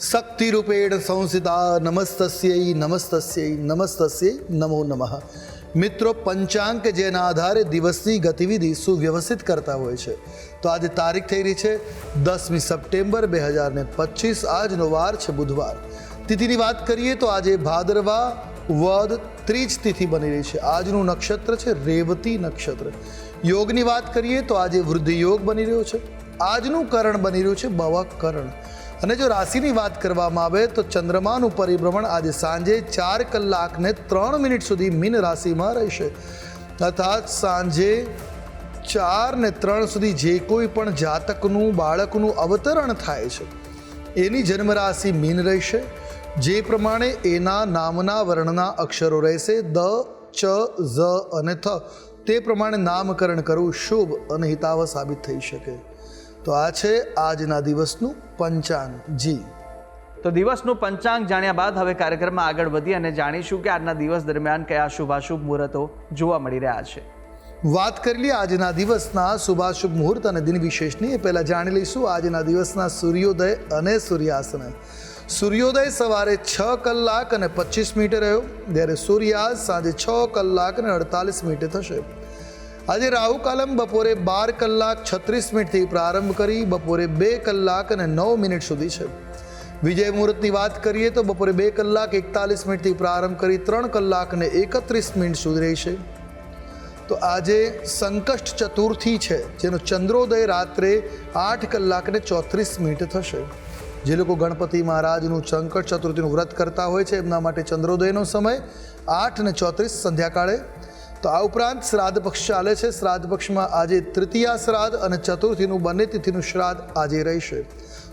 શક્તિરૂપેણ સંસ્થિતા નમસ્તસ્યૈ નમસ્તસ્યૈ નમસ્તસ્યૈ નમો નમઃ મિત્રો પંચાંક જેના આધારે દિવસની ગતિવિધિ સુવ્યવસ્થિત કરતા હોય છે તો આજે તારીખ થઈ રહી છે દસમી સપ્ટેમ્બર બે હજાર ને પચીસ આજનો વાર છે બુધવાર તિથિની વાત કરીએ તો આજે ભાદરવા વદ ત્રીજ તિથિ બની રહી છે આજનું નક્ષત્ર છે રેવતી નક્ષત્ર યોગની વાત કરીએ તો આજે વૃદ્ધિ યોગ બની રહ્યો છે આજનું કરણ બની રહ્યું છે બવક કરણ અને જો રાશિની વાત કરવામાં આવે તો ચંદ્રમાનું પરિભ્રમણ આજે સાંજે ચાર કલાક ને ત્રણ મિનિટ સુધી મીન રાશિમાં રહેશે. અર્થાત સાંજે ચાર ને ત્રણ સુધી જે કોઈ પણ જાતકનું, બાળકનું અવતરણ થાય છે, એની જન્મ રાશિ મીન રહેશે. જે પ્રમાણે એના નામના વર્ણના અક્ષરો રહેશે, દ, ચ, ઝ અને થ. તે પ્રમાણે નામકરણ કરવું શુભ અને હિતાવ સાબિત થઈ શકે. તો આ છે આજના દિવસનું પંચાંગ. જી. તો દિવસનું પંચાંગ જાણ્યા બાદ હવે કાર્યક્રમમાં આગળ વધી અને જાણીશું કે આજના દિવસ દરમિયાન કયા શુભાશુભ મુહૂર્તો જોવા મળી રહ્યા છે. વાત કરી લઈએ આજના દિવસના શુભાશુભ મુહૂર્ત અને દિન વિશેષની. એ પહેલાં જાણી લઈશું આજના દિવસના સૂર્યોદય અને સૂર્યાસ્તને સૂર્યોદય સવારે છ કલાક અને પચીસ મિનિટે રહ્યો. જ્યારે સૂર્યાસ્ત સાંજે છ કલાક અને અડતાલીસ મિનિટે થશે. આજે રાહુ કાલમ બપોરે બાર કલાક છત્રીસ મિનિટથી પ્રારંભ કરી બપોરે બે કલાક અને નવ મિનિટ સુધી છે. વિજય મુહૂર્તની વાત કરીએ તો બપોરે બે કલાક એકતાલીસ મિનિટથી પ્રારંભ કરી ત્રણ કલાક અને એકત્રીસ મિનિટ સુધી રહેશે તો આજે સંકષ્ટ ચતુર્થી છે, જેનો ચંદ્રોદય રાત્રે આઠ કલાક ને ચોત્રીસ મિનિટ થશે. જે લોકો ગણપતિ મહારાજનું સંકટ ચતુર્થીનું વ્રત કરતા હોય છે, એમના માટે ચંદ્રોદયનો સમય આઠ ને ચોત્રીસ સંધ્યાકાળે તો આ ઉપરાંત શ્રાદ્ધ પક્ષ ચાલે છે. શ્રાદ્ધ પક્ષમાં આજે તૃતીયા શ્રાદ્ધ અને ચતુર્થીનું બંને તિથિનું શ્રાદ્ધ આજે રહેશે.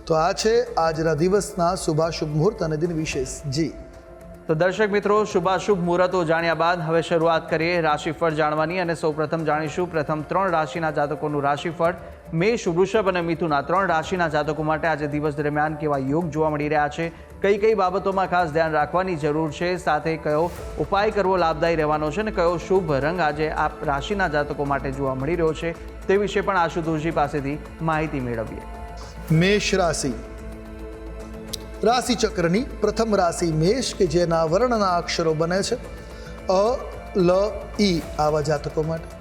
તો આ છે આજના દિવસના શુભાશુભ મુહૂર્ત અને દિન વિશેષ. જી. તો દર્શક મિત્રો, શુભાશુભ મુહૂર્તો જાણ્યા બાદ હવે શરૂઆત કરીએ રાશિફળ જાણવાની અને સૌપ્રથમ જાણીશું પ્રથમ ત્રણ રાશિના જાતકોનું રાશિફળ. મેષ, વૃષભ અને મિથુન ત્રણ રાશિના જાતકો માટે આજે દિવસ દરમિયાન કેવા યોગ જોવા મળી રહ્યા છે? કઈ કઈ બાબતોમાં ખાસ ધ્યાન રાખવાની જરૂર છે? સાથે કયો ઉપાય કરવો લાભદાયી રહેવાનો છે અને કયો શુભ રંગ આજે આ રાશિના જાતકો માટે જોવા મળી રહ્યો છે તે વિશે પણ આશુતોષજી પાસેથી માહિતી મેળવીએ. મેષ રાશિ. રાશિ ચક્રની પ્રથમ રાશિ મેષ કે જેના વર્ણના અક્ષરો બને છે? અ, લ ઈ આવા જાતકો માટે.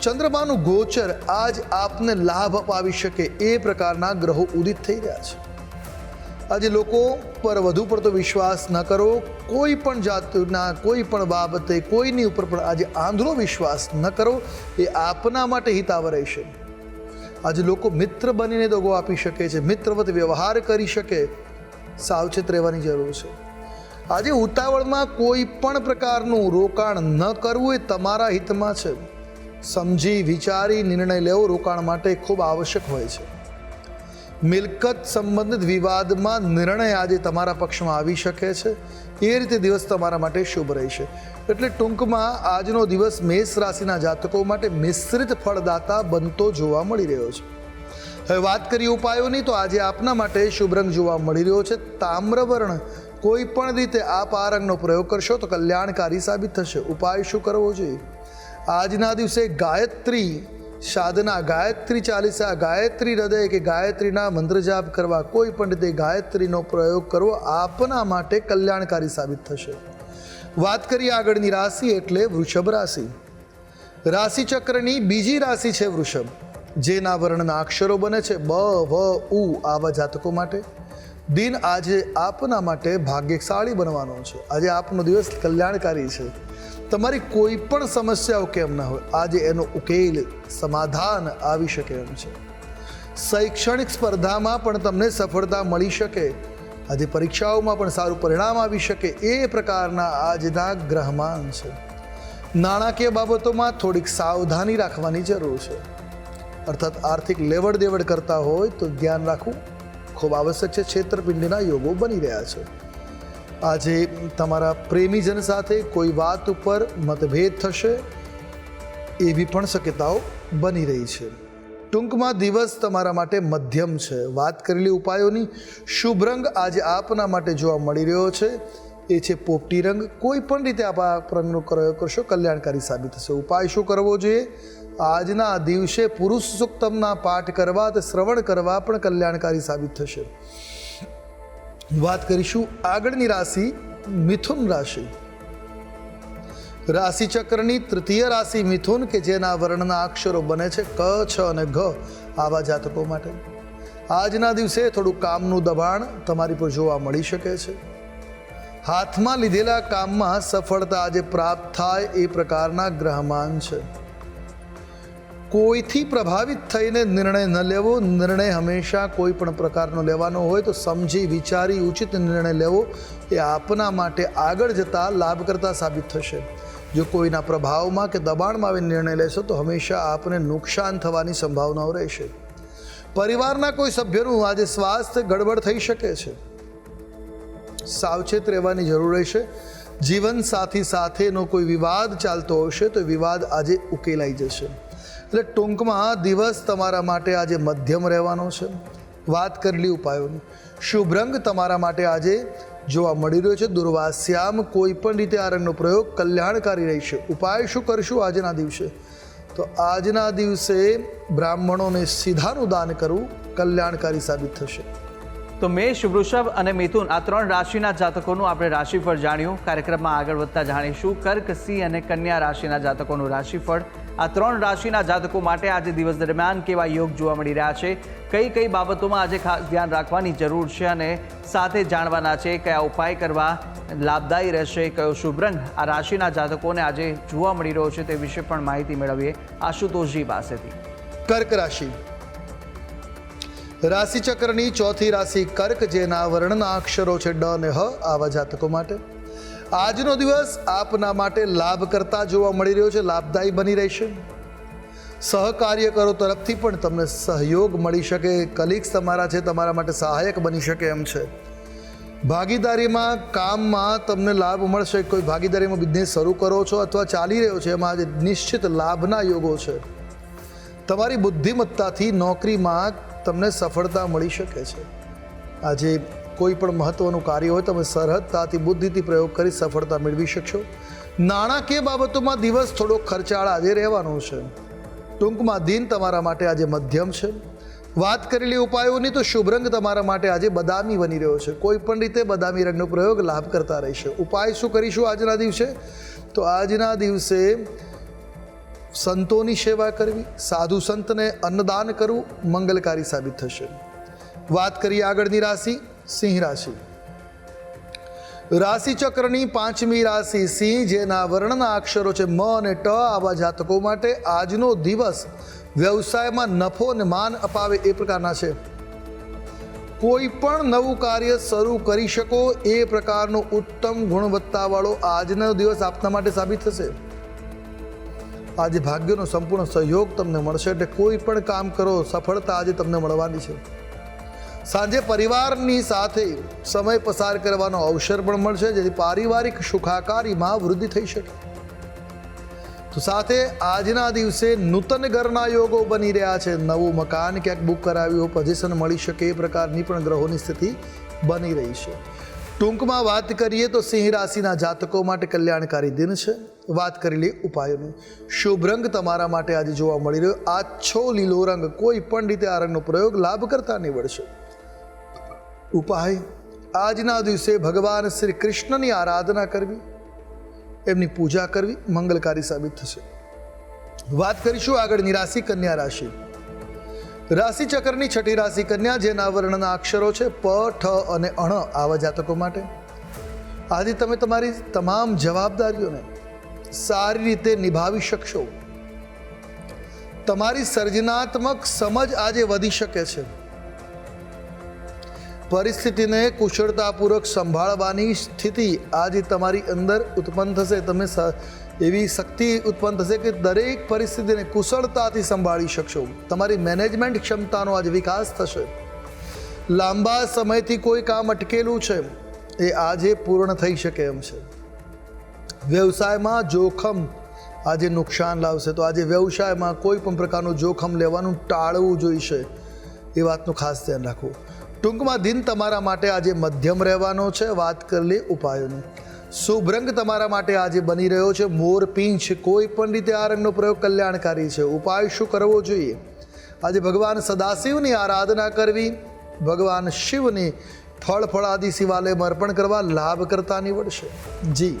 ચંદ્રમાનું ગોચર આજ આપને લાભ અપાવી શકે એ પ્રકારના ગ્રહો ઉદિત થઈ રહ્યા છે. આજે લોકો પર વધુ પડતો વિશ્વાસ ન કરો. કોઈ પણ જાતના, કોઈ પણ બાબતે, કોઈની ઉપર પણ આજે આંધળો વિશ્વાસ ન કરો. એ આપના માટે હિતાવ રહેશે. આજે લોકો મિત્ર બનીને દગો આપી શકે છે, મિત્રવત વ્યવહાર કરી શકે. સાવચેત રહેવાની જરૂર છે. આજે ઉતાવળમાં કોઈ પણ પ્રકારનું રોકાણ ન કરવું એ તમારા હિતમાં છે. સમજી, વિચારી નિર્ણય લેવો રોકાણ માટે ખૂબ આવશ્યક હોય છે. મિલકત સંબંધિત વિવાદમાં નિર્ણય આજે તમારા પક્ષમાં આવી શકે છે. એ રીતે દિવસ તમારા માટે શુભ રહેશે. એટલે ટૂંકમાં આજનો દિવસ મેષ રાશિના જાતકો માટે મિશ્રિત ફળદાતા બનતો જોવા મળી રહ્યો છે. હવે વાત કરીએ ઉપાયોની તો આજે આપના માટે શુભ રંગ જોવા મળી રહ્યો છે. તામ્રવર્ણ કોઈ પણ રીતે આપ આ રંગનો પ્રયોગ કરશો તો કલ્યાણકારી સાબિત થશે. ઉપાય શું કરવો જોઈએ? આજના દિવસે ગાયત્રી સાધના, ગાયત્રી ચાલીસા, ગાયત્રી હૃદય કે ગાયત્રીના મંત્ર જાપ કરવા કોઈ પણ રીતે ગાયત્રીનો પ્રયોગ કરવો આપના માટે કલ્યાણકારી સાબિત થશે. વાત કરીએ આગળની રાશિ એટલે વૃષભ રાશિ. રાશિ ચક્રની બીજી રાશિ છે વૃષભ, જેના વર્ણના અક્ષરો બને છે બ, વ, ઉ આવા જાતકો માટે. દિન આજે આપના માટે ભાગ્યશાળી બનવાનો છે. આજે આપનો દિવસ કલ્યાણકારી છે. તમારી કોઈ પણ સમસ્યાઓ કેમ ના હોય, આજે એનો ઉકેલ, સમાધાન આવી શકે એમ છે. શૈક્ષણિક સ્પર્ધામાં પણ તમને સફળતા મળી શકે. આજે પરીક્ષાઓમાં પણ સારું પરિણામ આવી શકે એ પ્રકારના આજના ગ્રહમાન છે. નાણાકીય બાબતોમાં થોડીક સાવધાની રાખવાની જરૂર છે. અર્થાત આર્થિક લેવડ દેવડ કરતા હોય તો ધ્યાન રાખવું ખૂબ આવશ્યક છે. છેતરપિંડીના યોગો બની રહ્યા છે. આજે તમારા પ્રેમીજન સાથે કોઈ વાત ઉપર મતભેદ થશે? એવી પણ શક્યતાઓ બની રહી છે. ટૂંકમાં દિવસ તમારા માટે મધ્યમ છે. વાત કરેલી ઉપાયોની શુભ રંગ આજે આપના માટે જોવા મળી રહ્યો છે. એ છે પોપટી રંગ. કોઈ પણ રીતે આપ આ રંગનો પ્રયોગ કરશો, કલ્યાણકારી સાબિત થશે. ઉપાય શું કરવો જોઈએ? આજના દિવસે પુરુષ સુક્તમના પાઠ કરવા તે શ્રવણ કરવા પણ કલ્યાણકારી સાબિત થશે. વાત કરીશું આગળની રાશિ મિથુન રાશિ. રાશિ ચક્રની તૃતીય રાશિ મિથુન કે જેના વર્ણના અક્ષરો બને છે ક, છ અને ઘ આવા જાતકો માટે. આજના દિવસે થોડું કામનું દબાણ તમારી પર જોવા મળી શકે છે. હાથમાં લીધેલા કામમાં સફળતા આજે પ્રાપ્ત થાય એ પ્રકારના ગ્રહમાન છે. કોઈથી પ્રભાવિત થઈને નિર્ણય ન લેવો, નિર્ણય હંમેશા કોઈ પણ પ્રકારનો લેવાનો હોય તો સમજી, વિચારી, ઉચિત નિર્ણય લેવો એ આપના માટે આગળ જતાં લાભકર્તા સાબિત થશે. જો કોઈના પ્રભાવમાં કે દબાણમાં આવીને નિર્ણય લેશો તો હંમેશા આપને નુકસાન થવાની સંભાવનાઓ રહેશે. પરિવારના કોઈ સભ્યનું આજે સ્વાસ્થ્ય ગડબડ થઈ શકે છે. સાવચેત રહેવાની જરૂર રહેશે. જીવન સાથી સાથેનો કોઈ વિવાદ ચાલતો હશે તો વિવાદ આજે ઉકેલાઈ જશે. એટલે ટૂંકમાં દિવસ તમારા માટે આજે મધ્યમ રહેવાનો છે. વાત કરેલી ઉપાયોની. શુભ રંગ તમારા માટે આજે જોવા મળી રહ્યો છે. દુર્વાસ્યામ કોઈ પણ રીતે આ રંગનો પ્રયોગ કલ્યાણકારી રહેશે. ઉપાય શું કરશું આજના દિવસે? તો આજના દિવસે બ્રાહ્મણોને સીધાનું દાન કરવું કલ્યાણકારી સાબિત થશે. તો મેષ, વૃષભ અને મિથુન આ ત્રણ રાશિના જાતકોનું આપણે રાશિફળ જાણ્યું. કાર્યક્રમમાં આગળ વધતા જાણીશું. કર્ક, સિંહ અને કન્યા રાશિના જાતકોનું રાશિફળ આ ત્રણ રાશિના જાતકો માટે આજે દિવસ દરમિયાન કેવા યોગ જોવા મળી રહ્યા છે? કઈ કઈ બાબતોમાં આજે ખાસ ધ્યાન રાખવાની જરૂર છે અને સાથે જાણવાના છે કયા ઉપાય કરવા લાભદાયી રહેશે, કયો શુભ રંગ આ રાશિના જાતકોને આજે જોવા મળી રહ્યો છે તે વિશે પણ માહિતી મેળવીએ આશુતોષજી પાસેથી. કર્ક રાશિ. રાશિચક્રની ચોથી રાશિ કર્ક, જેના વર્ણના અક્ષરો છે ડ અને હ આવા જાતકો માટે. આજનો દિવસ આપના માટે લાભ કરતા જોવા મળી રહ્યો છે, લાભદાયી બની રહેશે સહકાર્યકરો તરફથી પણ તમને સહયોગ મળી શકે કલીગ્સ તમારા છે, તમારા માટે સહાયક બની શકે એમ છે. ભાગીદારીમાં કામમાં તમને લાભ મળશે, કોઈ ભાગીદારીમાં બિઝનેસ શરૂ કરો છો અથવા ચાલી રહ્યો છે, એમાં આજે નિશ્ચિત લાભના યોગો છે. તમારી બુદ્ધિમત્તાથી નોકરીમાં તમને સફળતા મળી શકે છે. આજે કોઈ પણ મહત્વનું કાર્ય હોય, તમે સરહદતાથી બુદ્ધિથી પ્રયોગ કરી સફળતા મેળવી શકશો. નાણાકીય બાબતોમાં દિવસ થોડો ખર્ચાળ આજે રહેવાનો છે. ટૂંકમાં દિન તમારા માટે આજે મધ્યમ છે. વાત કરેલી ઉપાયોની તો શુભ રંગ તમારા માટે આજે બદામી બની રહ્યો છે. કોઈ પણ રીતે બદામી રંગનો પ્રયોગ લાભ કરતા રહેશે. ઉપાય શું કરીશું આજના દિવસે? તો આજના દિવસે સંતોની સેવા કરવી, સાધુ સંતને અન્નદાન કરવું મંગલકારી સાબિત થશે. વાત કરીએ આગળની રાશિ. સિંહ રાશિ. રાશિ ચક્રની પાંચમી રાશિ સિંહ, જેના વર્ણના અક્ષરો છે મ અને ટ, આવા જાતકો માટે આજનો દિવસ વ્યવસાયમાં નફો અને માન અપાવે એ પ્રકારના છે. કોઈ પણ નવું કાર્ય શરૂ કરી શકો, એ પ્રકારનો ઉત્તમ ગુણવત્તાવાળો આજનો દિવસ આપના માટે સાબિત થશે. આજે ભાગ્યનો સંપૂર્ણ સહયોગ તમને મળશે, એટલે કોઈ પણ કામ કરો, સફળતા આજે તમને મળવાની છે. સાંજે પરિવારની સાથે સમય પસાર કરવાનો અવસર પણ મળશે, જેથી પારિવારિક સુખાકારીમાં વૃદ્ધિ થઈ શકે. તો સાથે આજના દિવસે નૂતન ઘરના યોગો બની રહ્યા છે. નવું મકાન ક્યાંક બુક કરાવ્યું હોય પોઝિશન મળી શકે એ પ્રકારની પણ ગ્રહોની સ્થિતિ બની રહી છે. ટૂંકમાં વાત કરીએ તો સિંહ રાશિના જાતકો માટે કલ્યાણકારી દિન છે. વાત કરી લઈએ ઉપાયોની. શુભ રંગ તમારા માટે આજે જોવા મળી રહ્યો. આછો લીલો રંગ કોઈ પણ રીતે આ રંગનો પ્રયોગ લાભકર્તા નીવડશે. ઉપાય. આજના દિવસે ભગવાન શ્રી કૃષ્ણની આરાધના કરવી, એમની પૂજા કરવી મંગલકારી સાબિત થશે. વાત કરીશું આગળની રાશિ કન્યા રાશિ. રાશિ ચક્રની છઠ્ઠી રાશિ કન્યા, જેના વર્ણના અક્ષરો છે પ, ઠ અને અણ આવા જાતકો માટે. આજે તમે તમારી તમામ જવાબદારીઓને સારી રીતે નિભાવી શકશો. તમારી સર્જનાત્મક સમજ આજે વધી શકે છે. પરિસ્થિતિને કુશળતાપૂર્વક સંભાળવાની સ્થિતિ આજે તમારી અંદર ઉત્પન્ન થશે. તમે એવી શક્તિ ઉત્પન્ન થશે કે દરેક પરિસ્થિતિને કુશળતાથી સંભાળી શકશો. તમારી મેનેજમેન્ટ ક્ષમતાનો આજે વિકાસ થશે. લાંબા સમયથી કોઈ કામ અટકેલું છે, એ આજે પૂર્ણ થઈ શકે એમ છે. વ્યવસાયમાં જોખમ આજે નુકસાન લાવશે. તો આજે વ્યવસાયમાં કોઈ પણ પ્રકારનું જોખમ લેવાનું ટાળવું જોઈશે, એ વાતનું ખાસ ધ્યાન રાખવું. ટૂંકમાં દિન તમારા માટે આજે મધ્યમ રહેવાનો છે, વાત કરી લે ઉપાયોની. શુભ રંગ તમારા માટે આજે બની રહ્યો છે, મોર પીંછ કોઈ પણ રીતે આ રંગનો પ્રયોગ કલ્યાણકારી છે. ઉપાય શું કરવો જોઈએ? આજે ભગવાન સદાશિવની આરાધના કરવી, ભગવાન શિવની ફળ ફળાદિ શિવાલયમાં અર્પણ કરવા લાભ કરતા નીવડશે. જી.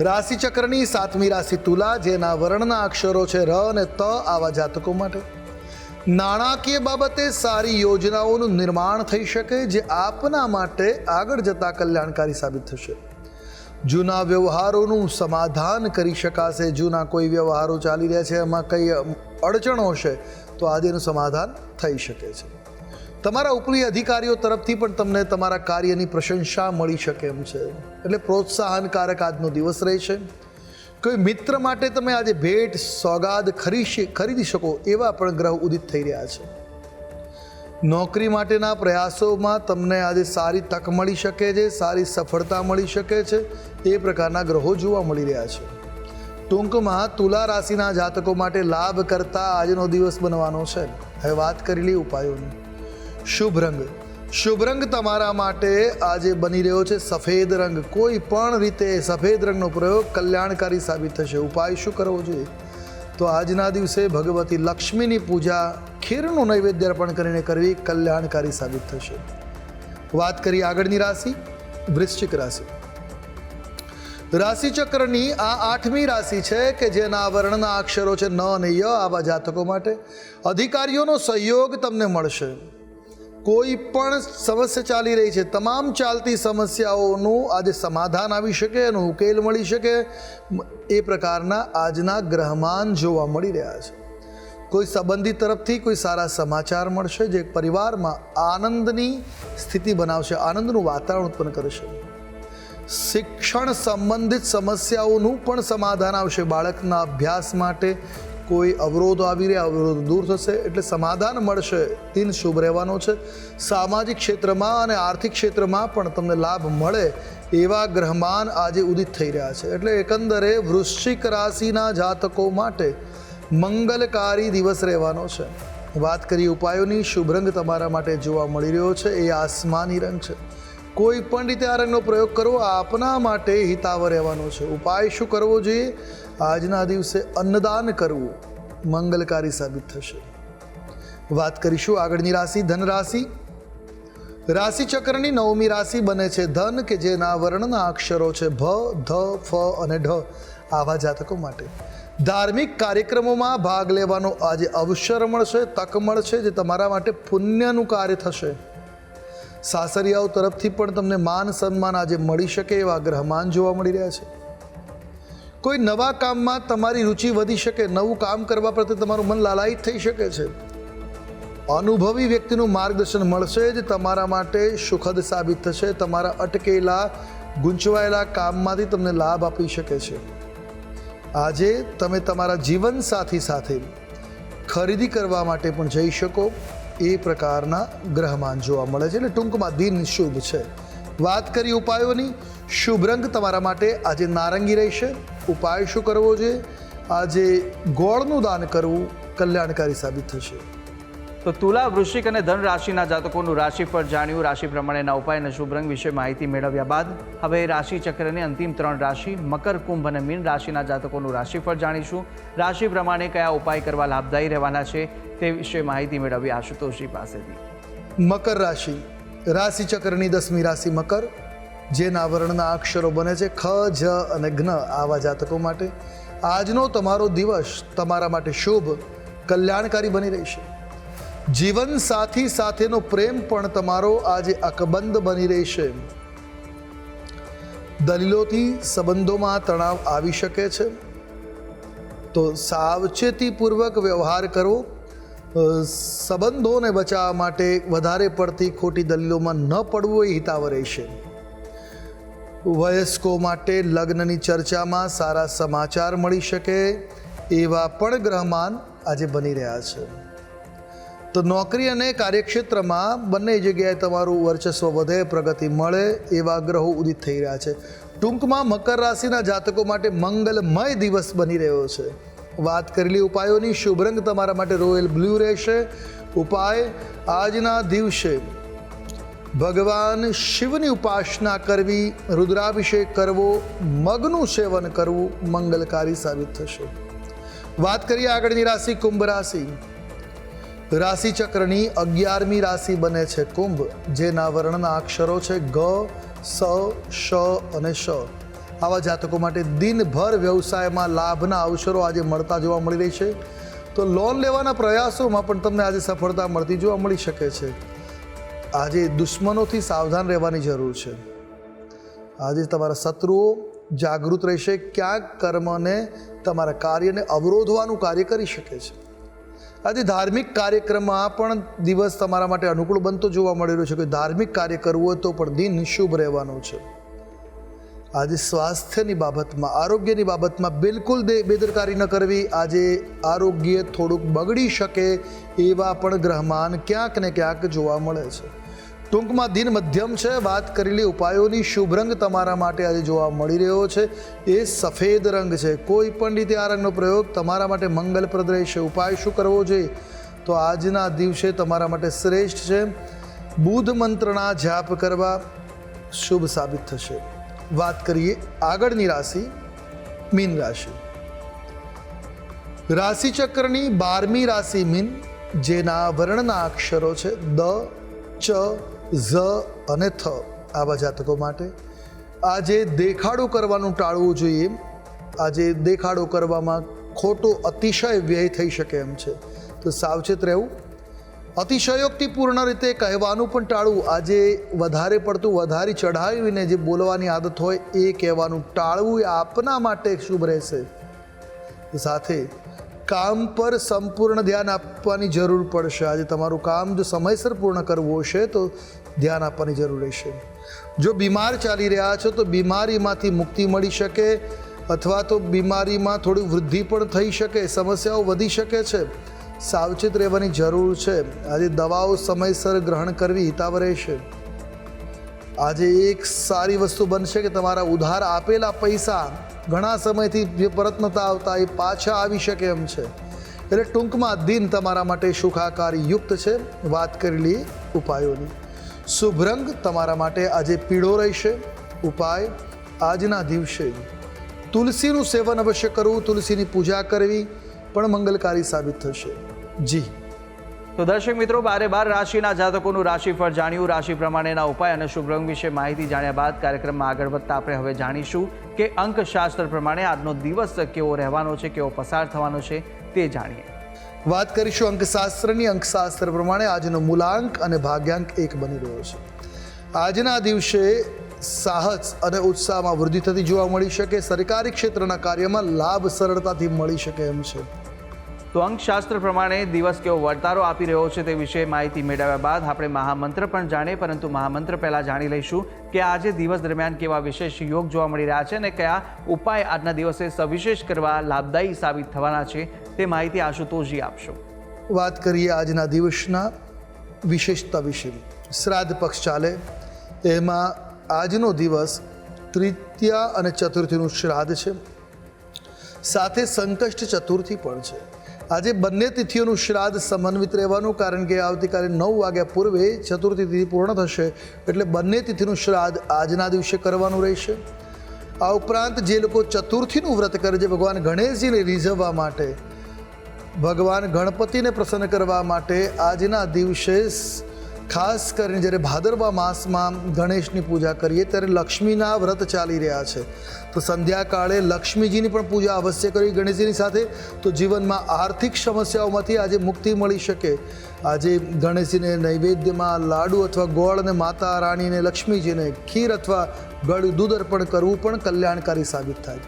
રાશિ ચક્રની સાતમી રાશિ તુલા, જેના વર્ણના અક્ષરો છે ર અને ત આવા જાતકો માટે. નાણાકીય બાબતે સારી યોજનાઓનું નિર્માણ થઈ શકે, જે આપના માટે આગળ જતા કલ્યાણકારી સાબિત થશે. જૂના વ્યવહારોનું સમાધાન કરી શકાશે. જૂના કોઈ વ્યવહારો ચાલી રહ્યા છે, એમાં કંઈ અડચણો છે તો આજે સમાધાન થઈ શકે છે. તમારા ઉપરી અધિકારીઓ તરફથી પણ તમને તમારા કાર્યની પ્રશંસા મળી શકે એમ છે. એટલે પ્રોત્સાહનકારક આજનો દિવસ રહેશે કોઈ મિત્ર માટે તમે આજે ભેટ, સોગાદ ખરીદી ખરીદી શકો એવા પણ ગ્રહ ઉદિત થઈ રહ્યા છે. નોકરી માટેના પ્રયાસોમાં તમને આજે સારી તક મળી શકે છે, સારી સફળતા મળી શકે છે, એ પ્રકારના ગ્રહો જોવા મળી રહ્યા છે. ટૂંકમાં તુલા રાશિના જાતકો માટે લાભ કરતા આજનો દિવસ બનવાનો છે. હવે વાત કરી લઈએ ઉપાયોની. શુભ રંગ. શુભ રંગ તમારા માટે આજે બની રહ્યો છે સફેદ રંગ. કોઈ પણ રીતે સફેદ રંગનો પ્રયોગ કલ્યાણકારી સાબિત થશે. ઉપાય શું કરવો જોઈએ? તો આજના દિવસે ભગવતી લક્ષ્મીની પૂજા ખીરનું નૈવેદ્ય અર્પણ કરીને કરવી કલ્યાણકારી સાબિત થશે. વાત કરીએ આગળની રાશિ, વૃશ્ચિક રાશિ. રાશિચક્રની આ આઠમી રાશિ છે કે જેના વર્ણના અક્ષરો છે ન અને ય આવા જાતકો માટે. અધિકારીઓનો સહયોગ તમને મળશે. કોઈ પણ સમસ્યા ચાલી રહી છે, તમામ ચાલતી સમસ્યાઓનું આજે સમાધાન આવી શકે, એનો ઉકેલ મળી શકે. એ પ્રકારના આજના ગ્રહમાન જોવા મળી રહ્યા છે. કોઈ સંબંધી તરફથી કોઈ સારા સમાચાર મળશે, જે પરિવારમાં આનંદની સ્થિતિ બનાવશે, આનંદનું વાતાવરણ ઉત્પન્ન કરશે. શિક્ષણ સંબંધિત સમસ્યાઓનું પણ સમાધાન આવશે બાળકના અભ્યાસ માટે કોઈ અવરોધો આવી રહ્યા, અવરોધ દૂર થશે, એટલે સમાધાન મળશે, દિન શુભ રહેવાનો છે. સામાજિક ક્ષેત્રમાં અને આર્થિક ક્ષેત્રમાં પણ તમને લાભ મળે એવા ગ્રહમાન આજે ઉદિત થઈ રહ્યા છે. એટલે એકંદરે વૃશ્ચિક રાશિના જાતકો માટે મંગલકારી દિવસ રહેવાનો છે. વાત કરીએ ઉપાયોની, શુભ રંગ તમારા માટે જોવા મળી રહ્યો છે, એ આસમાની રંગ છે. કોઈ પણ રીતે આ રંગનો પ્રયોગ કરવો આપના માટે હિતાવ રહેવાનો છે. ઉપાય શું કરવો જોઈએ? આજના દિવસે અન્નદાન કરવું મંગલકારી સાબિત થશે. વાત કરીશું આગળની રાશિ ધન રાશિ રાશિચક્રની નવમી રાશિ બને છે ધન, કે જેના વર્ણના અક્ષરો છે ભ, ધ, ફ અને ઢ, આવા જાતકો માટે. ધાર્મિક કાર્યક્રમોમાં ભાગ લેવાનો આજે અવસર મળશે, તક મળશે, જે તમારા માટે પુણ્યનું કાર્ય થશે. સાસરિયાઓ તરફથી પણ તમને માન સન્માન આજે મળી શકે એવા ગ્રહમાન જોવા મળી રહ્યા છે. કોઈ નવા કામમાં તમારી રુચિ વધી શકે, નવું કામ કરવા પ્રત્યે તમારું મન લાલાયિત થઈ શકે છે. અનુભવી વ્યક્તિનું માર્ગદર્શન મળશે જ તમારા માટે સુખદ સાબિત થશે. તમારા અટકેલા, ગૂંચવાયેલા કામમાંથી તમને લાભ આપી શકે છે. આજે તમે તમારા જીવનસાથી સાથે ખરીદી કરવા માટે પણ જઈ શકો. એ પ્રકારના ગ્રહમાન જોવા મળે છે. એટલે ટૂંકમાં દિન શુભ છે. વાત કરી ઉપાયોની? શુભ રંગ તમારા માટે આજે નારંગી રહેશે. ઉપાય શું કરવો જોઈએ આજે ગોળનું દાન કરવું કલ્યાણકારી સાબિત થશે. તો તુલા વૃશ્ચિક અને ધન રાશિના જાતકોનું રાશિફળ જાણ્યું. રાશિ પ્રમાણેના ઉપાય અને શુભ રંગ વિશે માહિતી મેળવ્યા બાદ હવે રાશિ ચક્રની અંતિમ ત્રણ રાશિ મકર કુંભ અને મીન રાશિના જાતકોનું રાશિફળ જાણીશું. રાશિ પ્રમાણે કયા ઉપાય કરવા લાભદાયી રહેવાના છે તે વિશે માહિતી મેળવી આશુતોષજી પાસેથી. મકર રાશિ. રાશિ ચક્રની દસમી રાશિ મકર, જેના વર્ણના અક્ષરો બને છે ખ, જ અને જ્ઞ આવા જાતકો માટે. આજનો તમારો દિવસ તમારા માટે શુભ, કલ્યાણકારી બની રહેશે. જીવન સાથી સાથેનો પ્રેમ પણ તમારો આજે અકબંધ બની રહેશે. દલીલોથી સંબંધોમાં તણાવ આવી શકે છે. તો સાવચેતીપૂર્વક વ્યવહાર કરવો સંબંધોને બચાવવા માટે વધારે પડતી ખોટી દલીલોમાં ન પડવું એ હિતાવ રહેશે વયસ્કો માટે લગ્નની ચર્ચામાં સારા સમાચાર મળી શકે એવા પણ ગ્રહમાન આજે બની રહ્યા છે. તો નોકરી અને કાર્યક્ષેત્રમાં બંને જગ્યાએ તમારું વર્ચસ્વ વધે, પ્રગતિ મળે એવા ગ્રહો ઉદિત થઈ રહ્યા છે. ટૂંકમાં મકર રાશિના જાતકો માટે મંગલમય દિવસ બની રહ્યો છે. વાત કરેલી ઉપાયોની. શુભ રંગ તમારા માટે રોયલ બ્લુ રહેશે. ઉપાય, આજના દિવસે ભગવાન શિવની ઉપાસના કરવી, રુદ્રાભિષેક કરવો, મગનું સેવન કરવું મંગલકારી સાબિત થશે. વાત કરીએ આગળની રાશિ, કુંભ રાશિ. રાશિ ચક્રની અગિયારમી રાશિ બને છે કુંભ, જેના વર્ણના અક્ષરો છે ગ, સ અને શ. આવા જાતકો માટે દિનભર વ્યવસાયમાં લાભના અવસરો આજે મળતા જોવા મળી રહી છે. તો લોન લેવાના પ્રયાસોમાં પણ તમને આજે સફળતા મળતી જોવા મળી શકે છે. આજે દુશ્મનોથી સાવધાન રહેવાની જરૂર છે. આજે તમારા શત્રુઓ જાગૃત રહેશે, ક્યાંક કર્મને તમારા કાર્યને અવરોધવાનું કાર્ય કરી શકે છે. આજે ધાર્મિક કાર્યક્રમમાં પણ દિવસ તમારા માટે અનુકૂળ બનતો જોવા મળી રહ્યો છે. કે ધાર્મિક કાર્ય કરવું હોય તો પણ દિન શુભ રહેવાનું છે. આજે સ્વાસ્થ્યની બાબતમાં, આરોગ્યની બાબતમાં બિલકુલ બેદરકારી ન કરવી. આજે આરોગ્ય થોડુંક બગડી શકે એવા પણ ગ્રહમાન ક્યાંક ને ક્યાંક જોવા મળે છે. ટૂંકમાં દિન મધ્યમ છે. વાત કરેલી ઉપાયોની શુભ રંગ તમારા માટે આજે જોવા મળી રહ્યો છે. એ સફેદ રંગ છે. કોઈ પણ રીતે આ રંગનો પ્રયોગ તમારા માટે મંગલપ્રદ રહેશે. ઉપાય શું કરવો જોઈએ? તો આજના દિવસે તમારા માટે શ્રેષ્ઠ છે. બુધ મંત્રના જાપ કરવા શુભ સાબિત થશે. વાત કરીએ આગળની રાશિ, મીન રાશિ. રાશિચક્રની બારમી રાશિ મીન, જેના વર્ણના અક્ષરો છે દ, ચ, ઝ અને થ આવા જાતકો માટે. આજે દેખાડો કરવાનું ટાળવું જોઈએ. આજે દેખાડો કરવામાં ખોટો અતિશય વ્યય થઈ શકે એમ છે. તો સાવચેત રહેવું. અતિશયોક્તિપૂર્ણ રીતે કહેવાનું પણ ટાળવું. આજે વધારે પડતું વધારી ચઢાવીને જે બોલવાની આદત હોય એ કહેવાનું ટાળવું એ આપના માટે શુભ રહેશે. સાથે કામ પર સંપૂર્ણ ધ્યાન આપવાની જરૂર પડશે. આજે તમારું કામ જો સમયસર પૂર્ણ કરવું હશે તો ધ્યાન આપવાની જરૂર રહેશે. જો બીમાર ચાલી રહ્યા છો તો બીમારીમાંથી મુક્તિ મળી શકે અથવા તો બીમારીમાં થોડી વૃદ્ધિ પણ થઈ શકે, સમસ્યાઓ વધી શકે છે. સાવચેત રહેવાની જરૂર છે. આજે દવાઓ સમયસર ગ્રહણ કરવી હિતાવ રહેશે. આજે એક સારી વસ્તુ બનશે કે તમારા ઉધાર આપેલા પૈસા ઘણા સમયથી જે પરત નહોતા આવતા એ પાછા આવી શકે એમ છે. એટલે ટૂંકમાં દિન તમારા માટે સુખાકારી યુક્ત છે. વાત કરેલી ઉપાયોની. શુભ રંગ તમારા માટે આજે પીળો રહેશે. ઉપાય, આજના દિવસે તુલસીનું સેવન અવશ્ય કરવું, તુલસીની પૂજા કરવી પણ મંગલકારી સાબિત થશે. જી. તો દર્શક મિત્રો બારે બાર રાશિના જાતકોનું રાશિફળ જાણ્યું. રાશિ પ્રમાણેના ઉપાય અને શુભ રંગ વિશે માહિતી જાણ્યા બાદ કાર્યક્રમમાં આગળ વધતા આપણે હવે જાણીશું કે અંકશાસ્ત્ર પ્રમાણે આજનો દિવસ કેવો રહેવાનો છે કેવો પસાર થવાનો છે તે જાણીએ. વાત કરીશું અંકશાસ્ત્રની. અંકશાસ્ત્ર પ્રમાણે આજનો મૂલાંક અને ભાગ્યાંક એક બની રહ્યો છે. આજના દિવસે સાહસ અને ઉત્સાહમાં વૃદ્ધિ થતી જોવા મળી શકે. સરકારી ક્ષેત્રના કાર્યમાં લાભ સરળતાથી મળી શકે એમ છે. તો અંકશાસ્ત્ર પ્રમાણે દિવસ કેવો વર્તારો આપી રહ્યો છે તે વિશે માહિતી મેળવ્યા બાદ આપણે મહામંત્ર પણ જાણીએ, પરંતુ મહામંત્ર પહેલાં જાણી લઈશું કે આજે દિવસ દરમિયાન કેવા વિશેષ યોગ જોવા મળી રહ્યા છે અને કયા ઉપાય આજના દિવસે સવિશેષ કરવા લાભદાયી સાબિત થવાના છે તે માહિતી આશુતોષજી આપશો. વાત કરીએ આજના દિવસના વિશેષતા વિશે. શ્રાદ્ધ પક્ષ ચાલે, એમાં આજનો દિવસ તૃતીયા અને ચતુર્થીનું શ્રાદ્ધ છે. સાથે સંકષ્ટ ચતુર્થી પણ છે. આજે બંને તિથિઓનું શ્રાદ્ધ સમન્વિત રહેવાનું કારણ કે આવતીકાલે નવ વાગ્યા પૂર્વે ચતુર્થી તિથિ પૂર્ણ થશે એટલે બંને તિથિનું શ્રાદ્ધ આજના દિવસે કરવાનું રહેશે. આ ઉપરાંત જે લોકો ચતુર્થીનું વ્રત કરે છે, ભગવાન ગણેશજીને રીઝવવા માટે, ભગવાન ગણપતિને પ્રસન્ન કરવા માટે આજના દિવસે ખાસ કરીને જ્યારે ભાદરવા માસમાં ગણેશની પૂજા કરીએ ત્યારે લક્ષ્મીના વ્રત ચાલી રહ્યા છે. તો સંધ્યાકાળે લક્ષ્મીજીની પણ પૂજા અવશ્ય કરવી ગણેશજીની સાથે. તો જીવનમાં આર્થિક સમસ્યાઓમાંથી આજે મુક્તિ મળી શકે. આજે ગણેશજીને નૈવેદ્યમાં લાડુ અથવા ગોળ અને માતા રાણીને લક્ષ્મીજીને ખીર અથવા ગળું દૂધ અર્પણ કરવું પણ કલ્યાણકારી સાબિત થાય.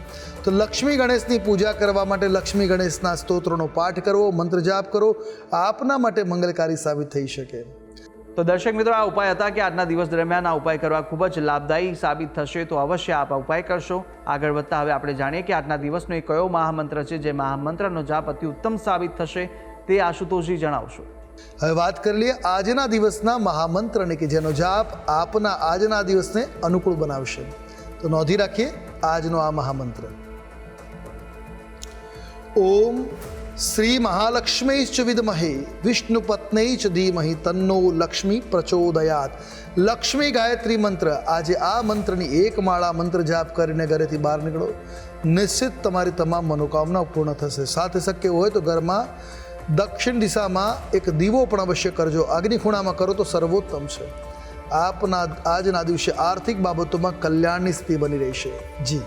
તો લક્ષ્મી ગણેશની પૂજા કરવા માટે લક્ષ્મી ગણેશના સ્તોત્રોનો પાઠ કરવો, મંત્ર જાપ કરો આપના માટે મંગલકારી સાબિત થઈ શકે. તો દર્શક મિત્રો, આ ઉપાય હતા કે આજના દિવસ દરમિયાન આ ઉપાય કરવા ખૂબ જ લાભદાયી સાબિત થશે તો અવશ્ય આપ ઉપાય કરશો. આગળ વધતા હવે આપણે જાણીએ કે આજના દિવસનો એ કયો મહામંત્ર છે જે મહામંત્રનો જાપ અતિ ઉત્તમ સાબિત થશે તે આશુતોષજી જણાવશો. હવે વાત કરી લઈએ આજના દિવસના મહામંત્રને કે જેનો જાપ આપના આજના દિવસને અનુકૂળ બનાવશે. તો નોંધી રાખીએ આજનો આ મહામંત્ર. ઓમ શ્રી મહાલક્ષ્મી ચ વિદમહે વિષ્ણુ પત્ની ચ ધીમહી તન્નો લક્ષ્મી પ્રચોદયાત લક્ષ્મી ગાયત્રી મંત્ર આજે આ મંત્રની એક માળા મંત્ર જાપ કરીને ઘરેથી બહાર નીકળો નિશ્ચિત તમારી તમામ મનોકામના પૂર્ણ થશે સાથે શક્ય હોય તો ઘરમાં દક્ષિણ દિશામાં એક દીવો પણ અવશ્ય કરજો અગ્નિ ખૂણામાં કરો તો સર્વોત્તમ છે આપના આજના દિવસે આર્થિક બાબતોમાં કલ્યાણની સ્થિતિ બની રહેશે જી